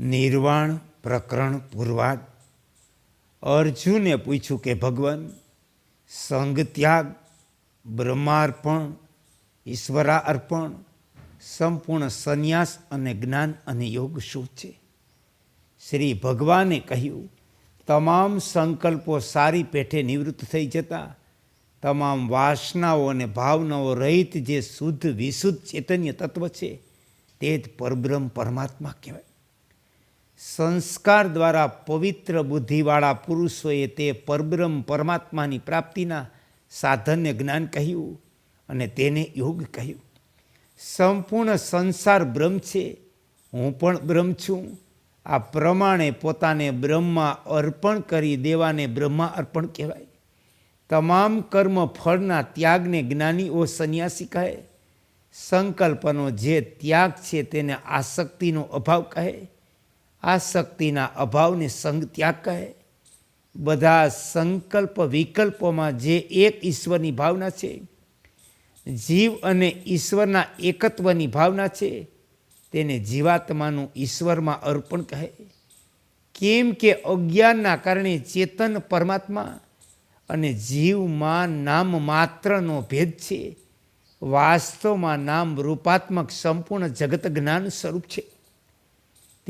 નિર્વાણ પ્રકરણ પૂર્વાદ. અર્જુને પૂછ્યું કે, ભગવાન સંગ ત્યાગ બ્રહ્માર્પણ, ઈશ્વરાર્પણ, સંપૂર્ણ સંન્યાસ અને જ્ઞાન અને યોગ શું છે? શ્રી ભગવાને કહ્યું, તમામ સંકલ્પો સારી પેઠે નિવૃત્ત થઈ જતા, તમામ વાસનાઓ અને ભાવનાઓ રહિત જે શુદ્ધ વિશુદ્ધ ચૈતન્ય તત્વ છે, તે જ પરબ્રહ્મ પરમાત્મા કહેવાય. સંસ્કાર દ્વારા પવિત્ર બુદ્ધિવાળા પુરુષોએ તે પરબ્રહ્મ પરમાત્માની પ્રાપ્તિના સાધનને જ્ઞાન કહ્યું અને તેને યોગ કહ્યું. સંપૂર્ણ સંસાર બ્રહ્મ છે. હું પણ બ્રહ્મ છું. આ પ્રમાણે પોતાને બ્રહ્મમાં અર્પણ કરી દેવાને બ્રહ્મા અર્પણ કહેવાય. તમામ કર્મ ફળના ત્યાગને જ્ઞાનીઓ સંન્યાસી કહે. સંકલ્પનો જે ત્યાગ છે તેને આસક્તિનો અભાવ કહે. આસક્તિના અભાવને સંગ ત્યાગ કહે. બધા સંકલ્પ વિકલ્પોમાં જે એક ઈશ્વરની ભાવના છે, જીવ અને ઈશ્વરના એકત્વની ભાવના છે, તેને જીવાત્માનું ઈશ્વરમાં અર્પણ કહે. કેમ કે અજ્ઞાનના કારણે ચેતન પરમાત્મા અને જીવમાં નામ માત્રનો ભેદ છે. વાસ્તવમાં નામ રૂપાત્મક સંપૂર્ણ જગત જ્ઞાન સ્વરૂપ છે.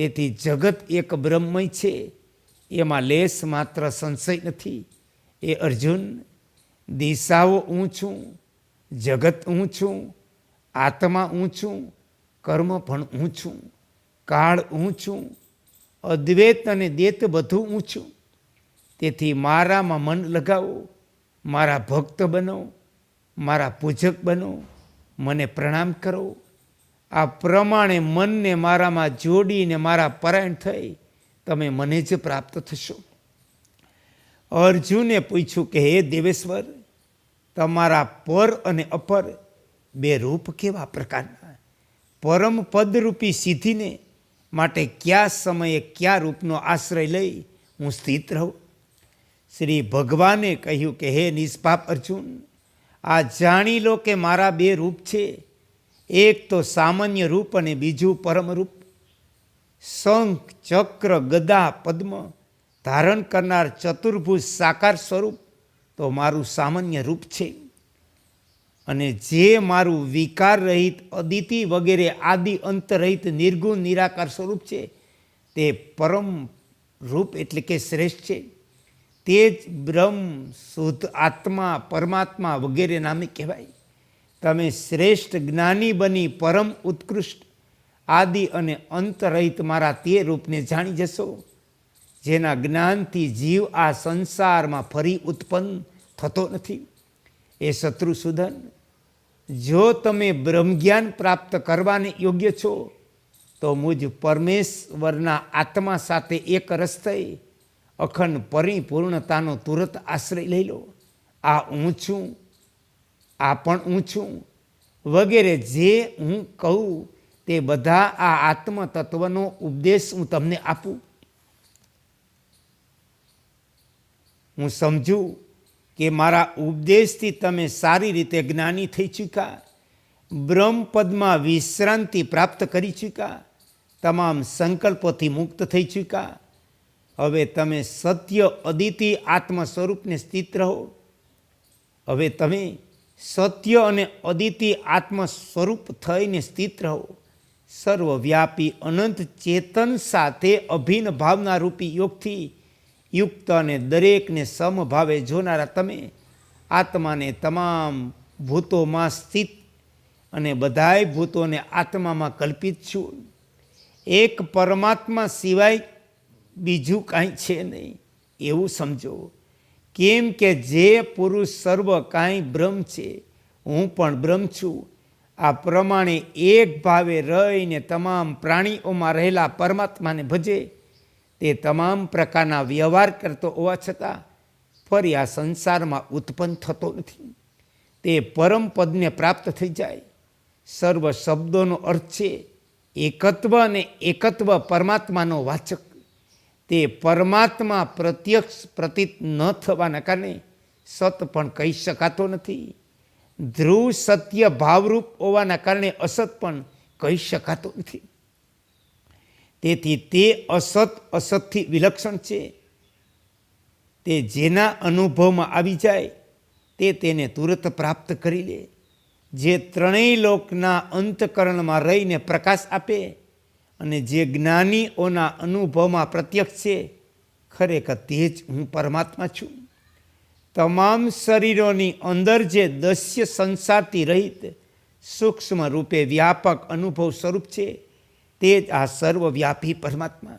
તેથી જગત એક બ્રહ્મય છે. એમાં લેસ માત્ર સંશય નથી. એ અર્જુન, દિશાઓ હું છું જગત હું છું આત્મા હું છું કર્મ પણ હું છું કાળ હું છું અદ્વૈત અને દેત બધું હું છું તેથી મારામાં મન લગાવો, મારા ભક્ત બનો, મારા પૂજક બનો, મને પ્રણામ કરો. આ પ્રમાણે મનને મારામાં જોડીને મારા પરાયણ થઈ, તમે મને જ પ્રાપ્ત થશો. અર્જુને પૂછ્યું કે, હે દેવેશ્વર, તમારા પર અને અપર બે રૂપ કેવા પ્રકારના? પરમ પદરૂપી સિદ્ધિને માટે કયા સમયે કયા રૂપનો આશ્રય લઈ હું સ્થિત રહું? શ્રી ભગવાને કહ્યું કે, હે નિષ્પાપ અર્જુન, આ જાણી લો કે મારા બે રૂપ છે. એક તો સામાન્ય રૂપ અને બીજું પરમ રૂપ. શંખ, ચક્ર, ગદા, પદ્મ ધારણ કરનાર ચતુર્ભુજ સાકાર સ્વરૂપ તો મારું સામાન્ય રૂપ છે. અને જે મારું વિકાર રહિત, અદિતિ વગેરે આદિ અંતરહિત નિર્ગુણ નિરાકાર સ્વરૂપ છે, તે પરમ રૂપ એટલે કે શ્રેષ્ઠ છે. તે જ બ્રહ્મ, શુદ્ધ આત્મા, પરમાત્મા વગેરે નામે કહેવાય. તમે શ્રેષ્ઠ જ્ઞાની બની, પરમ ઉત્કૃષ્ટ, આદિ અને અંતરહિત મારા તે રૂપને જાણી જશો, જેના જ્ઞાનથી જીવ આ સંસારમાં ફરી ઉત્પન્ન થતો નથી. એ શત્રુસૂદન જો તમે બ્રહ્મજ્ઞાન પ્રાપ્ત કરવાને યોગ્ય છો, તો મુજ પરમેશ્વરના આત્મા સાથે એક રસ થઈ અખંડ પરિપૂર્ણતાનો તુરત આશ્રય લઈ લો. આ છું આ પણ હું છું. વગેરે જે હું કહું તે બધા આ આત્મ તત્વનો ઉપદેશ હું તમને આપું. હું સમજું કે મારા ઉપદેશથી તમે સારી રીતે જ્ઞાની થઈ ચૂક્યા. બ્રહ્મપદમાં વિશ્રાંતિ પ્રાપ્ત કરી ચૂક્યા. તમામ સંકલ્પોથી મુક્ત થઈ ચૂક્યા. હવે તમે સત્ય અદિતિ આત્મ સ્વરૂપને સ્થિત રહો. હવે તમે સત્ય અને અદિતિ આત્મ સ્વરૂપ થઈને સ્થિત રહો. સર્વવ્યાપી અનંત ચેતન સાથે અભિન્ન ભાવના રૂપી યોગથી યુક્ત અને દરેકને સમભાવે જોનારા તમે આત્માને તમામ ભૂતોમાં સ્થિત અને બધાય ભૂતોને આત્મામાં કલ્પિત છું. એક પરમાત્મા સિવાય બીજું કાંઈ છે નહીં. એવું સમજો. કેમ કે જે પુરુષ સર્વ કાંઈ બ્રહ્મ છે, હું પણ બ્રહ્મ છું. આ પ્રમાણે એક ભાવે રહીને તમામ પ્રાણીઓમાં રહેલા પરમાત્માને ભજે. તે તમામ પ્રકારના વ્યવહાર કરતો હોવા છતાં ફરી આ સંસારમાં ઉત્પન્ન થતો નથી. તે પરમ પદને પ્રાપ્ત થઈ જાય. સર્વ શબ્દોનો અર્થ છે, એકત્વ અને એકત્વ પરમાત્માનો વાચક. તે પરમાત્મા પ્રત્યક્ષ પ્રતીત ન થવાના કારણે સત પણ કહી શકાતો નથી. ધ્રુવ સત્ય ભાવરૂપ હોવાના કારણે અસત પણ કહી શકાતો નથી. તેથી તે અસત અસતથી વિલક્ષણ છે. તે જેના અનુભવમાં આવી જાય તે તેને તુરત પ્રાપ્ત કરી લે. જે ત્રણેય લોકના અંતકરણમાં રહીને પ્રકાશ આપે અને જે જ્ઞાનીઓના અનુભવમાં પ્રત્યક્ષ છે, ખરેખર તે જ હું પરમાત્મા છું. તમામ શરીરોની અંદર જે દસ્ય સંસારથી રહિત સૂક્ષ્મ રૂપે વ્યાપક અનુભવ સ્વરૂપ છે, તે જ આ સર્વવ્યાપી પરમાત્મા.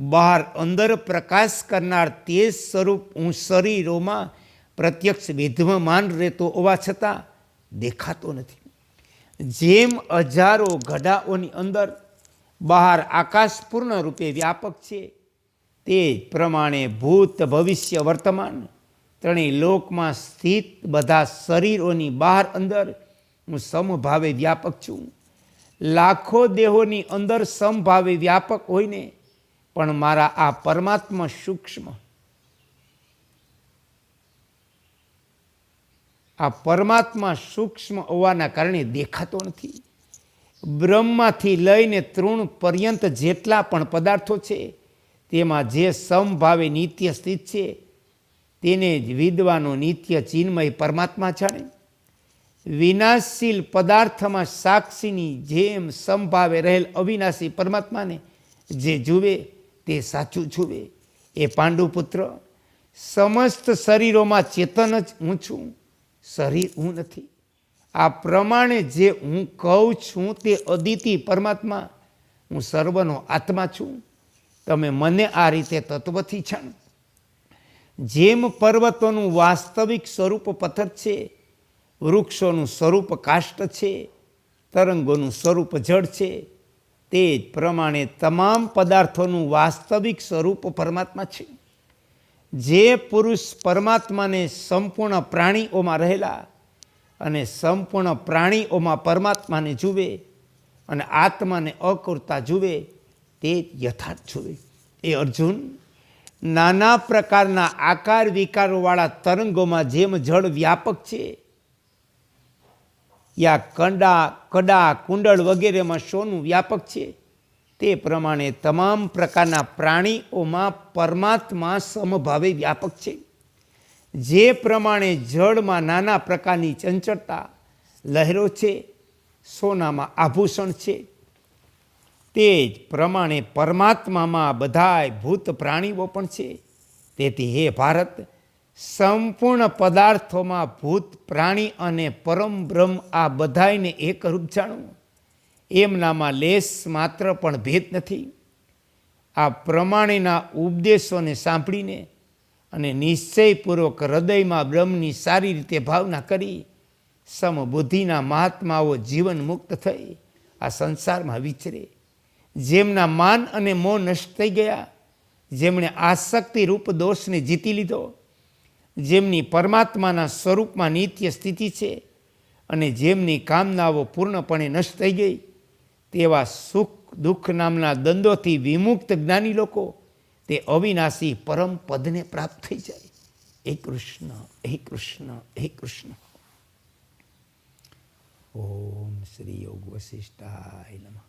બહાર અંદર પ્રકાશ કરનાર તે સ્વરૂપ હું શરીરોમાં પ્રત્યક્ષ વિધ્યમાન રહેતો હોવા છતાં દેખાતો નથી. જેમ હજારો ઘડાઓની અંદર બહાર આકાશ પૂર્ણ રૂપે વ્યાપક છે. તે પ્રમાણે ભૂત ભવિષ્ય વર્તમાન ત્રણેય લોકમાં સ્થિત બધા શરીરોની બહાર અંદર હું સમભાવે વ્યાપક છું. લાખો દેહોની અંદર સમભાવે વ્યાપક હોઈને પણ મારા આ પરમાત્મા સૂક્ષ્મ આ પરમાત્મા સૂક્ષ્મ હોવાના કારણે દેખાતો નથી. બ્રહ્મમાંથી લઈને તૃણ પર્યંત જેટલા પણ પદાર્થો છે, તેમાં જે સમભાવે નિત્ય સ્થિત છે, તેને જ વિદ્વાનો નિત્ય ચિન્મય પરમાત્મા જાણે. વિનાશશીલ પદાર્થમાં સાક્ષીની જેમ સંભાવે રહેલ અવિનાશી પરમાત્માને જે જુએ તે સાચું જુએ. એ પાંડુપુત્ર, સમસ્ત શરીરોમાં ચેતન જ હું છું, શરીર હું નથી. આ પ્રમાણે જે હું કહું છું તે અદિતિ પરમાત્મા, હું સર્વનો આત્મા છું. તમે મને આ રીતે તત્વથી જાણો જેમ પર્વતોનું વાસ્તવિક સ્વરૂપ પથ્થર છે, વૃક્ષોનું સ્વરૂપ કાષ્ટ છે, તરંગોનું સ્વરૂપ જળ છે, તે જ પ્રમાણે તમામ પદાર્થોનું વાસ્તવિક સ્વરૂપ પરમાત્મા છે. જે પુરુષ પરમાત્માને સંપૂર્ણ પ્રાણીઓમાં રહેલા અને સંપૂર્ણ પ્રાણીઓમાં પરમાત્માને જુએ અને આત્માને અકુરતા જુએ તે યથાર્થ જુએ. એ અર્જુન, નાના પ્રકારના આકાર વિકારોવાળા તરંગોમાં જેમ જળ વ્યાપક છે, યા કંડા, કડા, કુંડળ વગેરેમાં સોનું વ્યાપક છે, તે પ્રમાણે તમામ પ્રકારના પ્રાણીઓમાં પરમાત્મા સમભાવે વ્યાપક છે. જે પ્રમાણે જળમાં નાના પ્રકારની ચંચળતા લહેરો છે, સોનામાં આભૂષણ છે, તે જ પ્રમાણે પરમાત્મામાં બધાય ભૂત પ્રાણીઓ પણ છે. તેથી હે ભારત, સંપૂર્ણ પદાર્થોમાં ભૂત, પ્રાણી અને પરમ બ્રહ્મ આ બધાયને એકરૂપ જાણવું એમનામાં લેસ માત્ર પણ ભેદ નથી. આ પ્રમાણેના ઉપદેશોને સાંભળીને અને નિશ્ચયપૂર્વક હૃદયમાં બ્રહ્મની સારી રીતે ભાવના કરી, સમબુદ્ધિના મહાત્માઓ જીવન મુક્ત થઈ, આ સંસારમાં વિચરે. જેમના માન અને મોહ નષ્ટ થઈ ગયા, જેમણે આસક્તિ રૂપ દોષને જીતી લીધો, જેમની પરમાત્માના સ્વરૂપમાં નિત્ય સ્થિતિ છે અને જેમની કામનાઓ પૂર્ણપણે નષ્ટ થઈ ગઈ, તેવા સુખ દુઃખ નામના દંડોથી વિમુક્ત જ્ઞાની લોકો તે અવિનાશી પરમ પદને પ્રાપ્ત થઈ જાય. હે કૃષ્ણ હે કૃષ્ણ હે કૃષ્ણ. ઓમ શ્રી યોગ વશિષ્ઠાય નમઃ.